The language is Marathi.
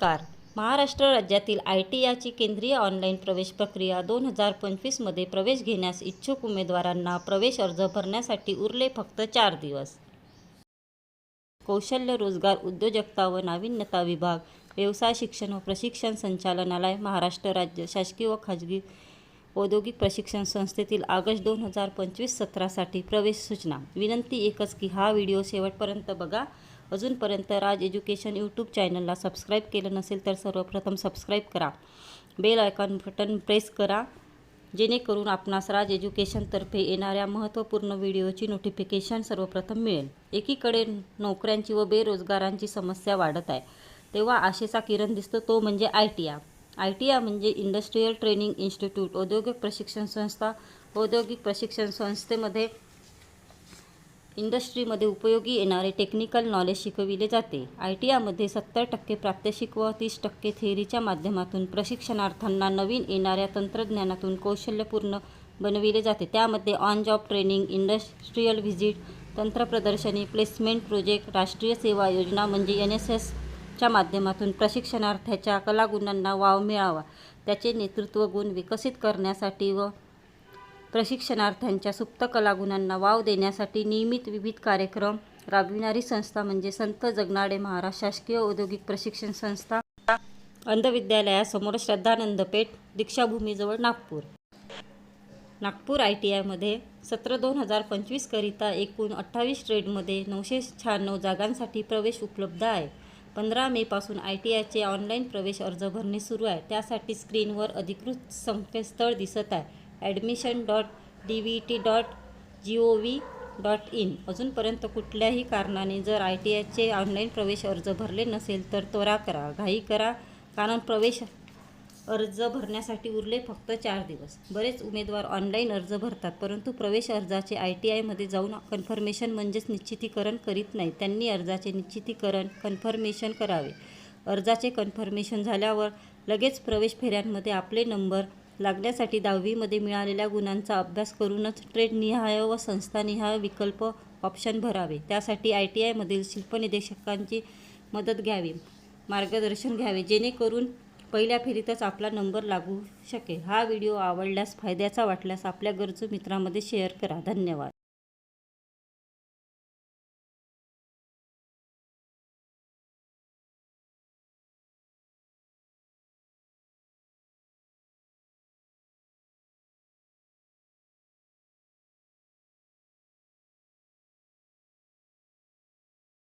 नमस्कार. महाराष्ट्र राज्यातील आय टी याची केंद्रीय ऑनलाईन प्रवेश प्रक्रिया दोन हजार पंचवीसमध्ये प्रवेश घेण्यास इच्छुक उमेदवारांना प्रवेश अर्ज भरण्यासाठी उरले फक्त चार दिवस. कौशल्य रोजगार उद्योजकता व नाविन्यता विभाग व्यवसाय शिक्षण व प्रशिक्षण संचालनालय महाराष्ट्र राज्य शासकीय व खाजगी औद्योगिक प्रशिक्षण संस्थेतील ऑगस्ट दोन हजार पंचवीस सत्रासाठी प्रवेश सूचना. विनंती एकच की हा व्हिडिओ शेवटपर्यंत बघा. अजूनपर्यंत राज एज्युकेशन यूट्यूब चॅनलला सबस्क्राईब केलं नसेल तर सर्वप्रथम सबस्क्राईब करा. बेल आयकॉन बटन प्रेस करा. जेणेकरून आपणास राज एज्युकेशनतर्फे येणाऱ्या महत्त्वपूर्ण व्हिडिओची नोटिफिकेशन सर्वप्रथम मिळेल. एकीकडे नोकऱ्यांची व बेरोजगारांची समस्या वाढत आहे. तेव्हा आशेचा किरण दिसतो तो म्हणजे I T I I T I म्हणजे इंडस्ट्रीयल ट्रेनिंग इन्स्टिट्यूट औद्योगिक प्रशिक्षण संस्था. औद्योगिक प्रशिक्षण संस्थेमध्ये इंडस्ट्रीमध्ये उपयोगी येणारे टेक्निकल नॉलेज शिकविले जाते. आय टी आयमध्ये सत्तर टक्के प्रात्यक्षिक व तीस टक्के थेअरीच्या माध्यमातून प्रशिक्षणार्थांना नवीन येणाऱ्या तंत्रज्ञानातून कौशल्यपूर्ण बनविले जाते. त्यामध्ये on job training industrial visit तंत्रप्रदर्शनी placement project राष्ट्रीय सेवा योजना म्हणजे एन एस एसच्या माध्यमातून प्रशिक्षणार्थ्याच्या कलागुणांना वाव मिळावा. त्याचे नेतृत्व गुण विकसित करण्यासाठी व प्रशिक्षणार्थ्यांच्या सुप्त कलागुणांना वाव देण्यासाठी नियमित विविध कार्यक्रम राबविणारी संस्था म्हणजे संत जगनाडे महाराज शासकीय औद्योगिक प्रशिक्षण संस्था अंधविद्यालयासमोर श्रद्धानंद पेठ दीक्षाभूमीजवळ नागपूर. नागपूर आय टी आयमध्ये सत्र दोन हजार पंचवीसकरिता एकूण अठ्ठावीस ट्रेडमध्ये नऊशे शहाण्णव जागांसाठी प्रवेश उपलब्ध आहे. पंधरा मेपासून आय टी आयचे ऑनलाईन प्रवेश अर्ज भरणे सुरू आहे. त्यासाठी स्क्रीनवर अधिकृत संकेतस्थळ दिसत आहे. Admission dot D V T dot G O V dot in अजूनपर्यंत कुठल्याही कारणाने जर आय टी आयचे ऑनलाईन प्रवेश अर्ज भरले नसेल तर त्वरा करा घाई करा. कारण प्रवेश अर्ज भरण्यासाठी उरले फक्त चार दिवस. बरेच उमेदवार ऑनलाईन अर्ज भरतात परंतु प्रवेश अर्जाचे आय टी आयमध्ये जाऊन कन्फर्मेशन म्हणजेच निश्चितीकरण करीत नाही त्यांनी अर्जाचे निश्चितीकरण कन्फर्मेशन करावे. अर्जाचे कन्फर्मेशन झाल्यावर लगेच प्रवेश फेऱ्यांमध्ये आपले नंबर लागण्यासाठी दहावीमध्ये मिळालेल्या गुणांचा अभ्यास करूनच ट्रेडनिहाय व संस्थानिहाय विकल्प ऑप्शन भरावे. त्यासाठी आय टी आयमधील शिल्पनिदेशकांची मदत घ्यावी मार्गदर्शन घ्यावे जेणेकरून पहिल्या फेरीतच आपला नंबर लागू शकेल. हा व्हिडिओ आवडल्यास फायद्याचा वाटल्यास आपल्या गरजू मित्रामध्ये शेअर करा. धन्यवाद.